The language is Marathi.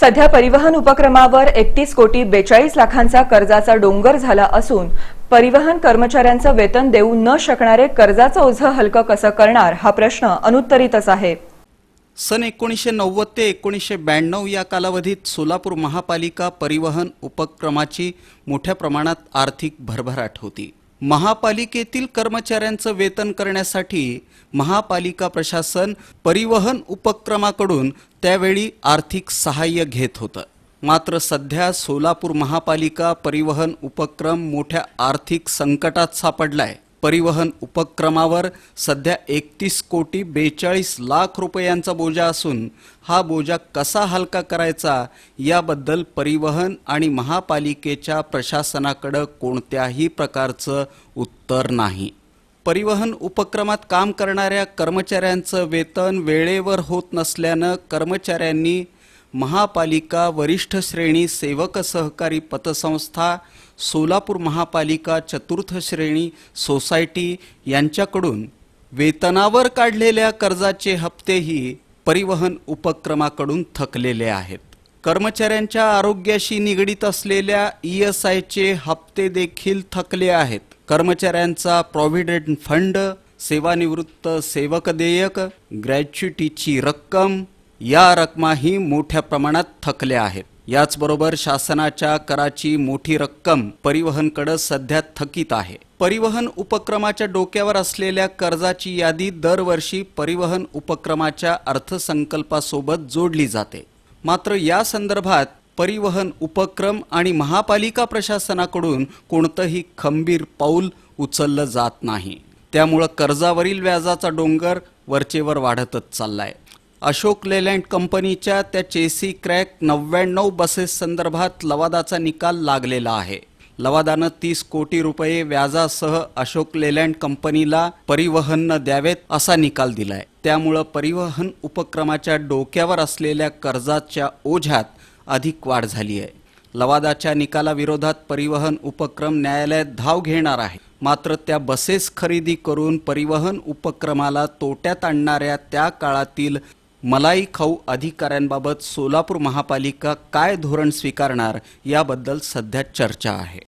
सध्या परिवहन उपक्रमावर एकतीस कोटी बेचाळीस लाखांचा कर्जाचा डोंगर झाला असून परिवहन कर्मचाऱ्यांचं वेतन देऊ न शकणारे कर्जाचं ओझं हलकं कसं करणार हा प्रश्न अनुत्तरितच आहे. सन एकोणीसशे नव्वद ते एकोणीसशे ब्याण्णव या कालावधीत सोलापूर महापालिका परिवहन उपक्रमाची मोठ्या प्रमाणात आर्थिक भरभराट होती. महापालिकेतील कर्मचाऱ्यांचं वेतन करण्यासाठी महापालिका प्रशासन परिवहन उपक्रमाकडून त्यावेळी आर्थिक सहाय्य घेत होतं. मात्र सध्या सोलापूर महापालिका परिवहन उपक्रम मोठ्या आर्थिक संकटात सापडलाय. परिवहन उपक्रमावर सध्या एकतीस कोटी बेचाळीस लाख रुपयांचा बोजा असून हा बोजा कसा हलका करायचा याबद्दल परिवहन आणि महापालिकेच्या प्रशासनाकडं कोणत्याही प्रकारचं उत्तर नाही. परिवहन उपक्रमात काम करणाऱ्या कर्मचाऱ्यांचं वेतन वेळेवर होत नसल्यानं कर्मचाऱ्यांनी महापालिका वरिष्ठ श्रेणी सेवक सहकारी पतसंस्था सोलापूर महापालिका चतुर्थ श्रेणी सोसायटी यांच्याकडून वेतनावर काढलेल्या कर्जाचे हप्तेही परिवहन उपक्रमाकडून थकलेले आहेत. कर्मचाऱ्यांच्या आरोग्याशी निगडीत असलेल्या ई एस आयचे हप्ते देखील थकले आहेत. कर्मचाऱ्यांचा प्रॉव्हिडंट फंड सेवानिवृत्त सेवक देयक ग्रॅच्युटीची रक्कम या रकमाही मोठ्या प्रमाणात थकल्या आहेत. याचबरोबर शासनाच्या कराची मोठी रक्कम परिवहनकडे सध्या थकीत आहे. परिवहन उपक्रमाच्या डोक्यावर असलेल्या कर्जाची यादी दरवर्षी परिवहन उपक्रमाच्या अर्थसंकल्पासोबत जोडली जाते. मात्र या संदर्भात परिवहन उपक्रम आणि महापालिका प्रशासनाकडून कोणतंही खंबीर पाऊल उचललं जात नाही. त्यामुळं कर्जावरील व्याजाचा डोंगर वरचेवर वाढतच चाललाय. अशोक लेलँड कंपनीच्या त्या चेसी क्रॅक नव्याण्णव बसेस संदर्भात लवादाचा निकाल लागलेला आहे. लवादानं तीस कोटी रुपये व्याजासह अशोक लेलँड कंपनीला परिवहन द्यावेत असा निकाल दिलाय. त्यामुळं परिवहन उपक्रमाच्या डोक्यावर असलेल्या कर्जाच्या ओझ्यात अधिक वाढ झाली आहे. लवादाच्या निकालाविरोधात परिवहन उपक्रम न्यायालयात धाव घेणार आहे. मात्र त्या बसेस खरेदी करून परिवहन उपक्रमाला तोट्यात आणणाऱ्या त्या काळातील मलाई खाऊ अधिकाऱ्यांबाबत सोलापूर महापालिका काय धोरण स्वीकारणार याबद्दल सध्या चर्चा आहे.